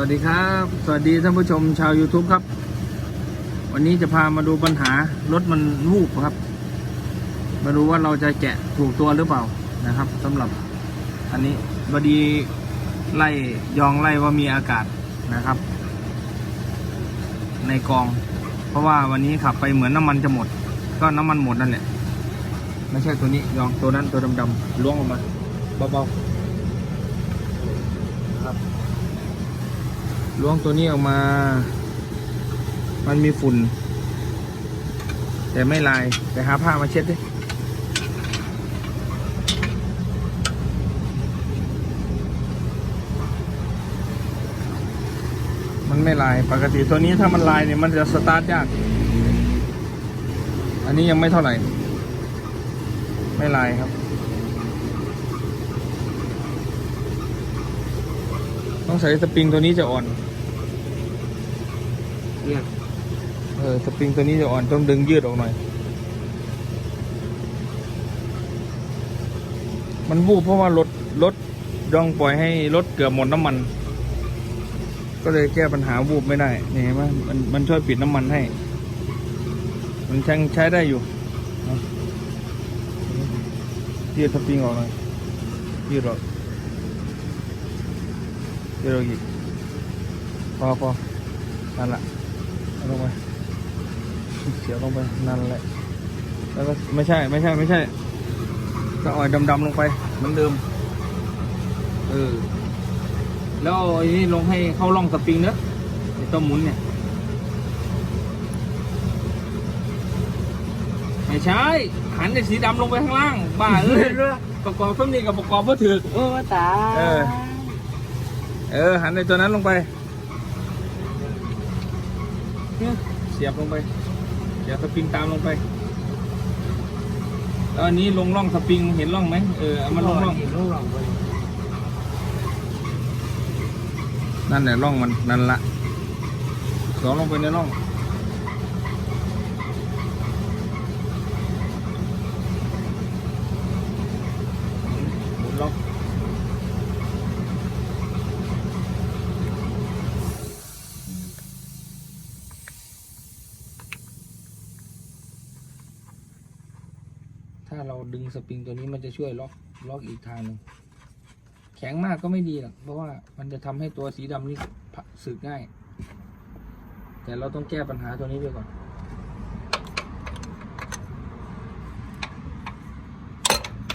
วัสดีครับ สวัสดีท่านผู้ชมชาว YouTube ครับ วันนี้จะพามาดูปัญหารถมันวูบครับ มาดูว่าเราจะแกะถูกตัวหรือเปล่านะครับสำหรับอันนี้บดีไล่ยองไล่ว่ามีอากาศนะครับ ในกอง เพราะว่าวันนี้ขับไปเหมือนน้ำมันจะหมด ก็น้ำมันหมดนั่นแหละ ไม่ใช่ตัวนี้ยองตัวนั้นตัวดำๆล้วงออกมาเบาๆครับ ล้วงตัวนี้ออกมา มันมีฝุ่น แต่ไม่ลายไปหาผ้ามาเช็ดดิมันไม่ลาย ปกติตัวนี้ถ้ามันลายเนี่ยมันจะสตาร์ทยาก อันนี้ยังไม่เท่าไหร่ ไม่ลายครับ ต้องใส่สปริงตัวนี้จะอ่อน เนี่ยเออสปริงตัวนี้จะอ่อนต้องดึงยืดออกหน่อย มันวูบเพราะว่ารถรถยองปล่อยให้รถเกือบหมดน้ำมัน ก็เลยแก้ปัญหาวูบไม่ได้นี่เห็นไหมมันมันช่วยปิดน้ำมันให้ มันยังใช้ได้อยู่เอายืดสปริงออกหน่อยยืดออกยืดออกอีกพอพอนั่นแหละ เสียบลงไปนั่นแหละ แล้วก็ไม่ใช่ไม่ใช่ไม่ใช่ก็อ่อยดำๆลงไปเหมือนเดิม เออ แล้วเอาไอ้นี่ลงให้เข้าร่องสปริงเนอะไอ้ตัวหมุนเนี่ย ไม่ใช่ หันไอ้สีดำลงไปข้างล่าง บ้าเอ้ยประกอบต้นนี้กับประกอบเพื่อถือโอ้ตายเออ เออ หันไอ้ตัวนั้นลงไปเนี่ยเสียบลงไป เสียบสปริงตามลงไปแล้วอันนี้ลงร่องสปริงเห็นร่องไหมเออเอามันลงร่องลงร่องไปนั่นแหละร่องมันนั่นละสองลงไปในร่องหมุนล็อกถ้าเราดึง สปริงตัวนี้มันจะช่วยล็อกล็อกอีกทางหนึ่งแข็งมากก็ไม่ดีหรอกเพราะว่ามันจะทำให้ตัวสีดำนี่สึกง่าย แต่เราต้องแก้ปัญหาตัวนี้ไปก่อน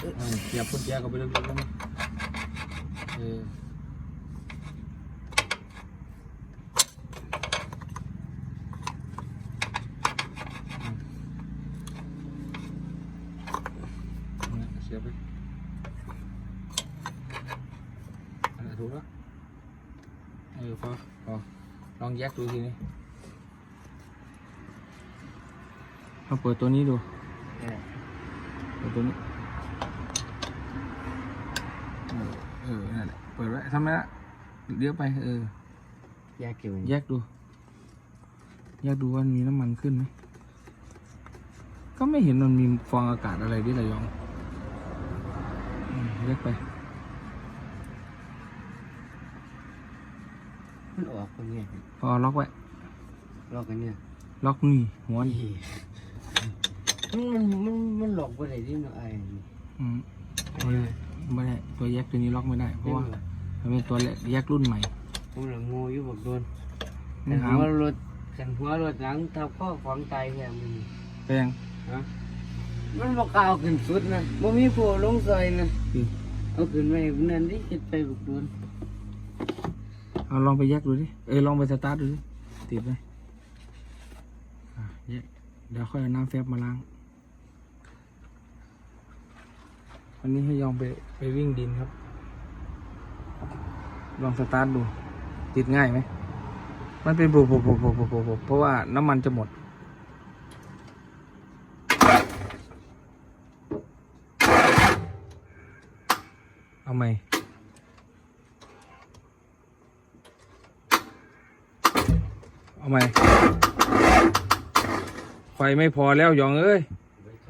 เออเสียบกุญแจเข้าไปลึกๆแล้วมั้ยเออเนี่ยเสียบไป อะ ถูกแล้วเออพอพอลองแยกดูทีนี้เอาเปิดตัวนี้ดูเปิดตัวนี้เออเออนั่นแหละเปิดไว้ทำไมละเลี้ยวไปเออแยกอยู่แยกดู แยกดูว่ามีน้ำมันขึ้นไหมก็ไม่เห็นมันมีฟองอากาศอะไรดิระยองอืมแยกไป มันออกคนเนี้ยพอล็อกไว้ลอกกันเนี่ยล็อกนี่หัวนี่มันมันมันมันหลอกไปไหนที่เนาะไอ้นี่อืมไอ้ไม่ได้ตัวแยกตัวนี้ล็อกไม่ได้ เพราะว่ามันเป็นตัวแยกรุ่นใหม่ผมหลังงูอยู่บอกโดนไม่กันหาหัวรถกันหัวรถหลังทับข้อของตายแค่มันแปลงฮะมันบอกเอาขึ้นสุดนะบ่มีผู้ลงซอยนะอืมเอาขึ้นไว้นั่นดิเฮ็ดไปบอกโดน เอาลองไปแยกดูดิ เออลองไปสตาร์ทดูดิ ติดไหมอะแยกเดี๋ยวค่อยเอาน้ำแฟบมาล้าง วันนี้ให้ยองไปไปวิ่งดินครับ ลองสตาร์ทดู ติดง่ายไหม มันเป็นบุบบุบบุบบุบบุบบุบเพราะว่าน้ำมันจะหมด เอาไหม เอาไหมไฟไม่พอแล้วหยองเอ้ย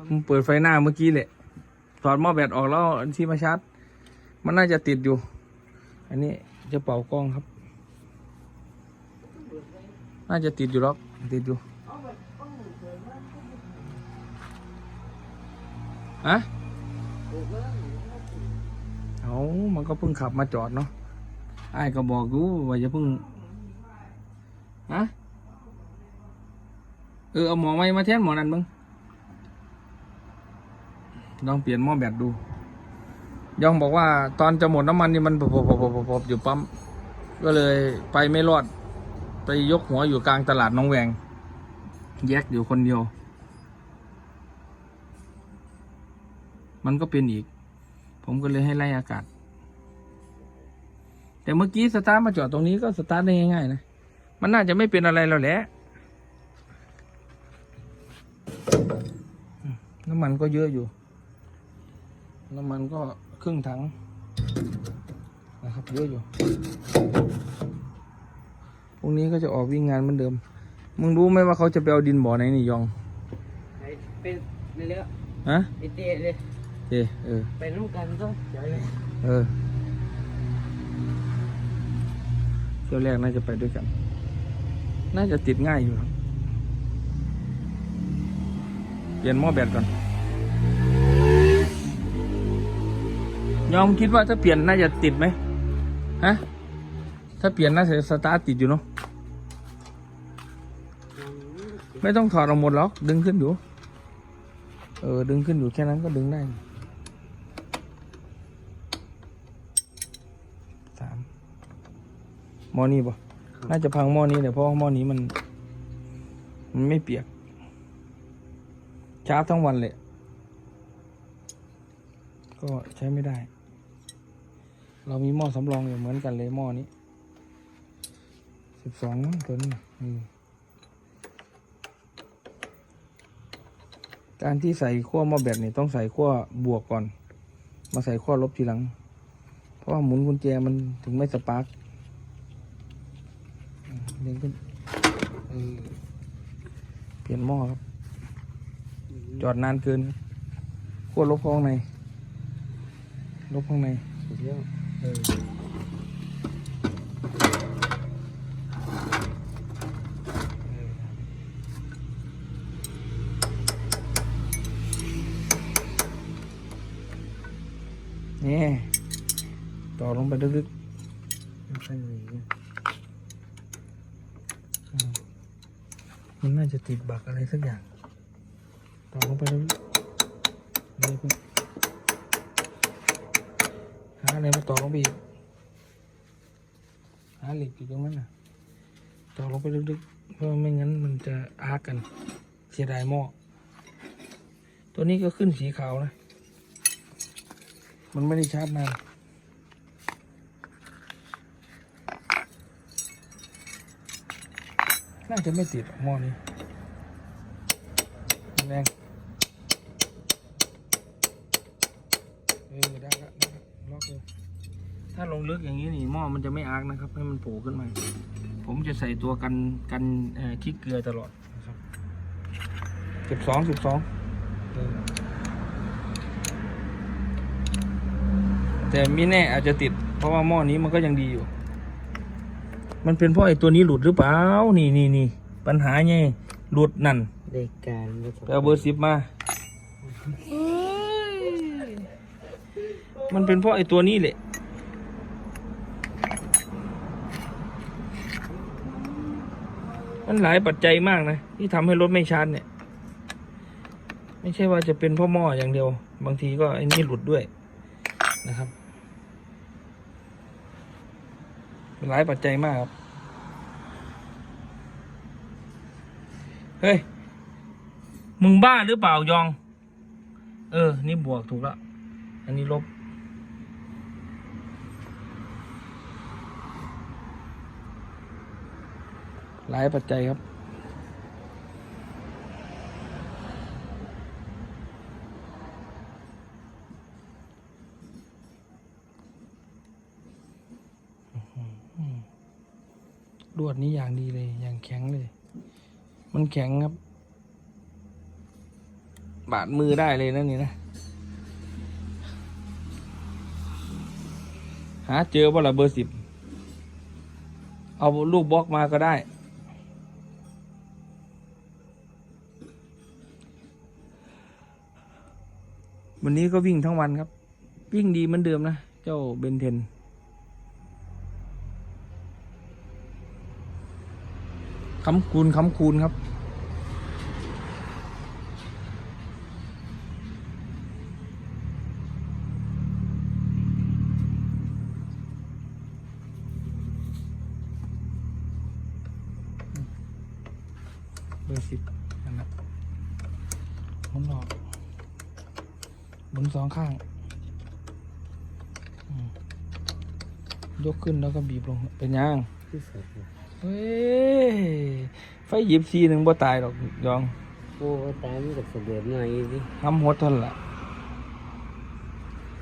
มึงเปิดไฟหน้าเมื่อกี้แหละถอดหม้อแบตออกแล้วเอาอันที่มาชาร์จมันน่าจะติดอยู่ อันนี้จะเป่ากล้องครับ น่าจะติดอยู่หรอกติดอยู่อะเอามันก็เพิ่งขับมาจอดเนาะไอ้ายก็บอกอยู่ว่าจะเพิ่งฮะ เออเอาหมอไม้มาแทนหมอนั่นมึงลองเปลี่ยนหม้อแบตดูยองบอกว่า ตอนจะหมดน้ำมันนี่มันปบๆๆๆอยู่ปั๊มก็เลยไปไม่รอด ไปยกหัวอยู่กลางตลาดน้องแวง แยกอยู่คนเดียว มันก็เป็นอีก ผมก็เลยให้ไล่อากาศ แต่เมื่อกี้สตาร์ทมาจอดตรงนี้ก็สตาร์ทได้ง่ายๆนะ มันน่าจะไม่เป็นอะไรแล้วแหละ น้ำมันก็เยอะอยู่ น้ำมันก็ครึ่งถังนะครับเยอะอยู่พรุ่งนี้ก็จะออกวิ่งงานเหมือนเดิม มึงรู้ไหมว่าเขาจะไปเอาดินบ่อไหนนี่ยองไปเป็นเรื่อยฮะๆไปเตะเลยเอเออไปน้ำกันก็เดี๋ยวเลยเออเที่ยวแรกน่าจะไปด้วยกัน น่าจะติดง่ายอยู่ครับ เปลี่ยนหม้อแบตก่อนยอมคิดว่าถ้าเปลี่ยนน่าจะติดไหมฮะถ้าเปลี่ยนน่าจะสตาร์ทติดอยู่เนาะไม่ต้องถอดออกหมดหรอกดึงขึ้นอยู่ เออ ดึงขึ้นอยู่แค่นั้นก็ดึงได้สามหม้อนี้ปะน่าจะพังหม้อนี้แหละเพราะหม้อนี้มัน มันไม่เปียก ชาร์จทั้งวันเลย ก็ใช้ไม่ได้ เรามีหม้อสำรองอยู่เหมือนกันเลยหม้อนี้สิบสองมั้งตัวนี้การที่ใส่ขั้วหม้อแบตนี่ต้องใส่ขั้วบวกก่อน มาใส่ขั้วลบทีหลัง เพราะว่าหมุนกุญแจมันถึงไม่สปาร์กอืมเด้งขึ้นเปลี่ยนหม้อครับ จอดนานเกินครับขั้วลบข้างใน ลบข้างในสุดยอดเออนี่ต่อลงไปลึกไม่ค่อยมีนะๆอืมมันน่าจะติดบักอะไรสักอย่าง ต่อลงไปลึกๆเลยคุณหาอะไรมาต่อลงไปอีกหาเหล็กอยู่ตรงนั้นน่ะ ต่อลงไปลึกๆ เพราะไม่งั้นมันจะอาร์กัน เสียดายหม้อ ตัวนี้ก็ขึ้นสีขาวนะ มันไม่ได้ชาร์จนานน่าจะไม่ติดหม้อนี้แรง ถ้าลงลึกอย่างนี้นี่หม้อมันจะไม่อาร์กนะครับ ให้มันโผล่ขึ้นมา ผมจะใส่ตัวกันกันเอ่อขี้เกลือตลอดนะครับสิบสองสิบสองแต่ไม่แน่อาจจะติด เพราะว่าหม้อนี้มันก็ยังดีอยู่ มันเป็นเพราะไอ้ตัวนี้หลุดหรือเปล่า นี่นี่นี่ปัญหาไงหลุดนั่นได้การแล้วไปเอาเบอร์สิบมา มันเป็นเพราะไอ้ตัวนี้แหละ มันหลายปัจจัยมากนะ ที่ทำให้รถไม่ชาร์จเนี่ย ไม่ใช่ว่าจะเป็นพ่อหม้ออย่างเดียว บางทีก็ไอ้นี่หลุดด้วยนะครับหลายปัจจัยมากครับ เฮ้ย มึงบ้าหรือเปล่ายอง เออ นี่บวกถูกล้วอันนี้ลบ หลายปัจจัยครับ ลวดนี้อย่างดีเลย อย่างแข็งเลย มันแข็งครับ บาดมือได้เลยนะนี่นะ หาเจอบ่าละเบอร์สิบ เอาลูกบล็อกมาก็ได้ วันนี้ก็วิ่งทั้งวันครับ วิ่งดีเหมือนเดิมนะ เจ้าเบนเทน คำคูณคำคูณครับ เบอร์สิบนั่นแหละหมุนออกหมุนสองข้างอืมยก ขึ้นแล้วก็บีบลงเป็นยังที่สุดเลยเฮ้ยไฟหยิบซีหนึ่งบ่ตายหรอกยองโอ้ตายมันก็เสด็จหน่อยดิทำหดเทานนละ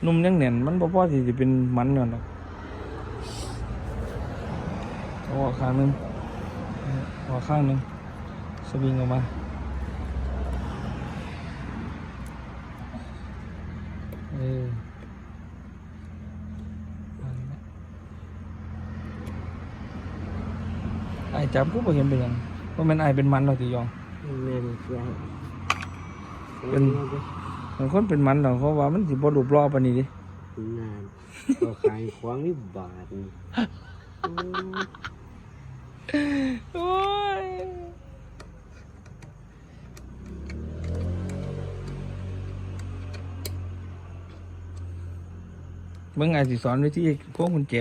นุ่มยังเหนียนมันบ่พอที่จะเป็นมันอยู่หรอกเอาออกข้างหนึงเอาออกข้างหนึงสวิงออกมาเออนั่นแหละไอ้ จับกูบ่เห็นเป็นหยังว่ามันไอ้เป็นมันหรอกที่ยอง แม่มันใหญ่เป็น บางคนเป็นมันหรอกเพราะว่ามันสิบ่รูปรอปานนี้ดินานก็ขายขวางนี่บาทนี่โอ้โอ้ยเมื่อไงสิสอนวิธีควงกุญแจ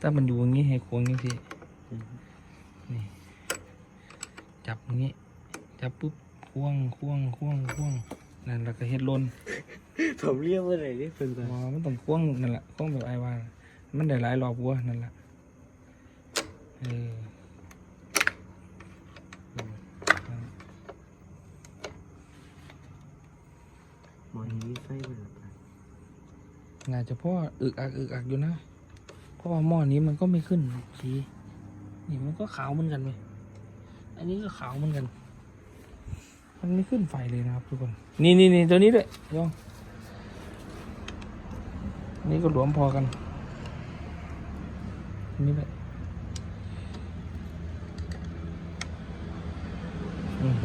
ถ้ามันอยู่อย่างนี้ให้ควงอย่างนี้นี่ จับอย่างนี้ จับปุ๊บควงควงควงควงนั่นแล้วก็เฮ็ดลนผมเรียกว่าอะไรนี่เป็นอ๋อมันต้องควงนั่นแหละควงแบบไอ้ว่ามันได้หลายรอบวัวนั่นแหละเอออืมนั่นหมอนี้ไฟมันละพันน่าจะพ่ออึกอักอึกอักอยู่นะ เพราะว่าหม้อนี้มันก็ไม่ขึ้นสีนี่มันก็ขาวเหมือนกันเลย อันนี้ก็ขาวเหมือนกัน มันไม่ขึ้นไฟเลยนะครับทุกคน นี่นี่นี่ตัวนี้ด้วยยองอันนี่ก็หลวมพอกัน อันนี่ด้วยอืมไป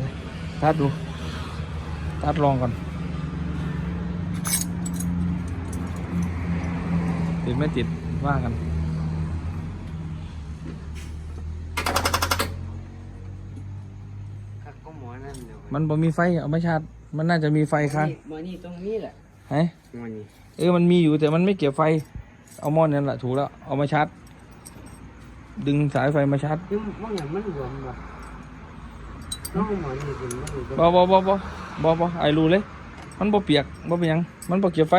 ตัดดูตัดลองก่อนติดไม่ติดว่ากัน มันบ่มีไฟเอาไม่ชาร์จมันน่าจะมีไฟค้างหมอนี่ตรงนี้แหละฮะหมอนี่เออมันมีอยู่แต่มันไม่เก็บไฟ เอาหม้อนั่นแหละถูกแล้วเอามาชาร์จดึงสายไฟมาชาร์จคือมันอย่างมันรวมว่ะน้องหมอนี่เป็นมันรวมบ่บ่บ่บ่บ่บ่ไอรู้เลย มันบ่เปียกบ่เป็นหยัง มันบ่เก็บไฟ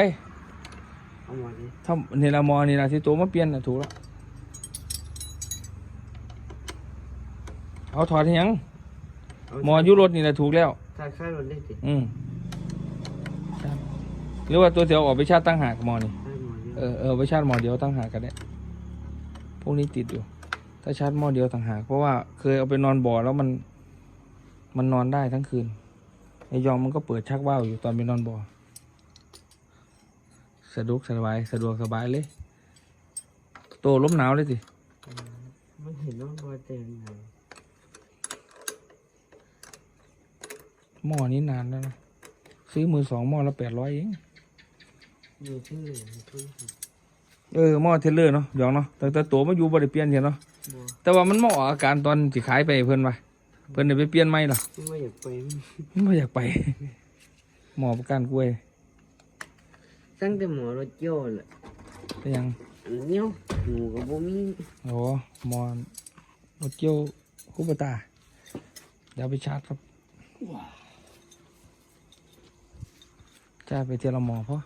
เอาหมอนี่ถ้านี่ละหมอนี่ละที่ตัวมาเปลี่ยนน่ะถูกแล้วเอาถอดให้หยัง หมออยุรถนี่แหละถูกแล้วถ้าค่ารถได้สิอืมครับหรือว่าตัวเสียวออกไปชาร์จตั้งหากหมอนี่ให้หมอนี่เออเออไปชาร์จหมอเดียวตั้งหากกันได้พวกนี้ติดอยู่ ถ้าชาร์จหมอเดียวต่างหากเพราะว่าเคยเอาไปนอนบ่อแล้วมัน มันนอนได้ทั้งคืนไอยองมันก็เปิดชักว่าวอยู่ตอนไปนอนบ่อสะดวกสบายสะดวกสบายเลย โตล้มหนาวเลยสิ มันเห็นน้องบอเต็มเลย หม้อนี้นานแล้วนะซื้อมือสองหม้อละแปดร้อยเองมีชื่อเลยทุนเออหม้อเทเลอร์เนาะยองเนาะแต่แต่ตัวมาอยู่บริเปลี่ยนเห็นเนาะบัวแต่ว่ามันมาออกอาการตอนสิขายไปให้เพิ่นว่ะเพิ่นได้ไปเปลี่ยนไหมล่ะไม่อยากไปไม่อยากไปหมอประกันกล้วยตั้งแต่หมอรถโย่แหละแต่ยังอันเนี้ยหนูกับบ่มีโอ้หมอรถเกี่ยวคูปตาเดี๋ยวไปชาร์จครับ ชาร์จไปทีละหมอพอ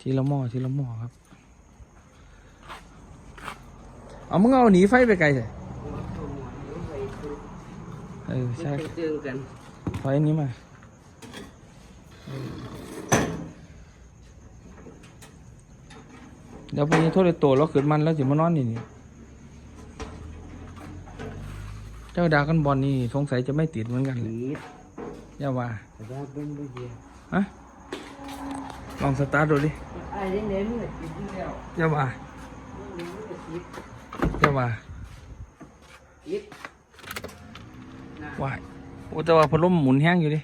ทีละหมอทีละหมอครับ เอามึงเอาหนีไฟไปไกลใช่เออใช่เตือนกันถอยอันนี้มาเออเดี๋ยวพรุ่งนี้โทษเลยโตแล้วขึ้นมันแล้วสิมานอนนี่นี่เจ้าดากันบอลนี่สงสัยจะไม่ติดเหมือนกันเลยนิดอย่าว่า ลองสตาร์ทดูดิอเย่อย่ามาอย่ามาว้ายโอ้แตว่าพัดลมหมุนแห้งอยู่ดิ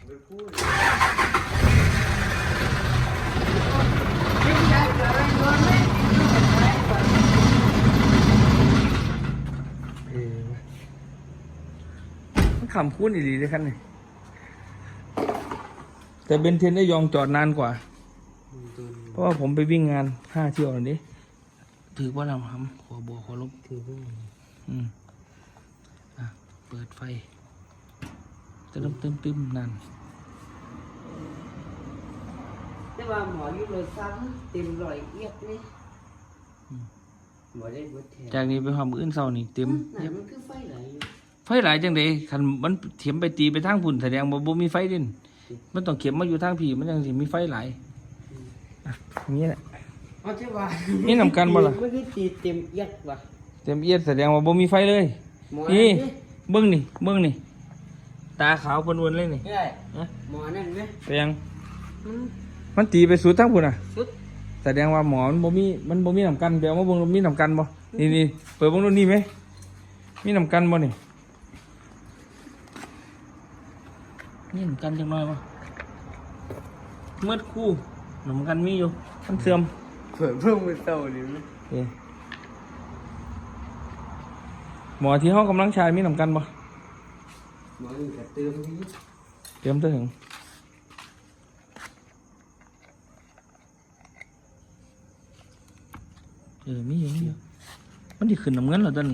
มันขำพูดอีหลีเลยครับเนี่ย แต่เบนเทนได้ยองจอดนานกว่า เพราะว่าผมไปวิ่งงานห้าเที่ยวนี้ถือว่าเราทำขอบัวขอลบถือว่าอืมอะเปิดไฟตึมตึมตึมนั่นแต่ว่าหมออยู่เลยซ้ำเต็มร้อยเอียดนี่หมอได้เบิดแทนจากนี้ไปความออื่นเศร้านี่เต็มไหนมันคือไฟไหลอยู่ไฟหลายจังเดคันมันเถียมไปตีไปทางพุ่นแสดงว่าบ่มีไฟเด่น มันต้องเข็มมาอยู่ทางผีมันยังสิมีไฟหลายอะอย่างนี้แหละ เอาที่ว่านี่นี่นำกันบ่ล่ะ มันคือตีเต็มเอียดว่ะเต็มเอียดแสดงว่าบ่มีไฟเลย หมอนี่ นี่เบิ้งนี่เบิ้งนี่ ตาขาวปนวนเลยนี่ใช่นะหมอนั่นไหมไปยังมันมันตีไปสุดทั้งพุ่นอะ สุดแสดงว่าหมอมันบ่มีมันบ่มีน้ำกันแปลว่าเบิ่งมีน้ำกันบ่นี่นี่เปิดเบิ่งดูนี่ไหมมีน้ำกันบ่นี่ น้ำกันจังน้อยบ่เมื่อคู่น้ำกันมีอยู่มันเสื่อมเปิดเพิ่งมือเต่านี่มั้ยโอเคหมอที่ห้องกำลังชายมีน้ำกันบ่หมอนี่ก็เติมนี้เตรียมตัวถึงเออมีอยู่มีอยู่มันที่ขึ้นน้ำเงินเหรอต้น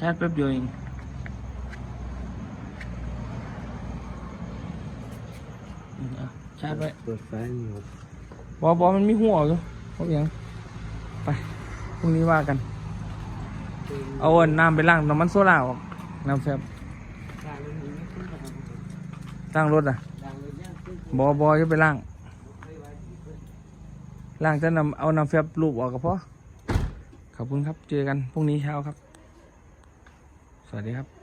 ชาร์จแป๊บเดียวเองอืมอะ ชาร์จไว้เปิดไฟนี่ครับบอบอมันมีหัวอยู่เขาเอียงไปพรุ่งนี้ว่ากัน เอาอันน้ำไปล้างน้ำมันโซล่าออกน้ำแฟบดังนี้ไม่ขึ้นหรอกครับล้างรถอะดังเลยย่างขึ้นบอบอจะไปล้างไม่ไหวดีขึ้นล้างจะนำเอาน้ำแฟบรูปออกก็พอขอบคุณครับ เจอกันพรุ่งนี้เช้าครับ สวัสดีครับ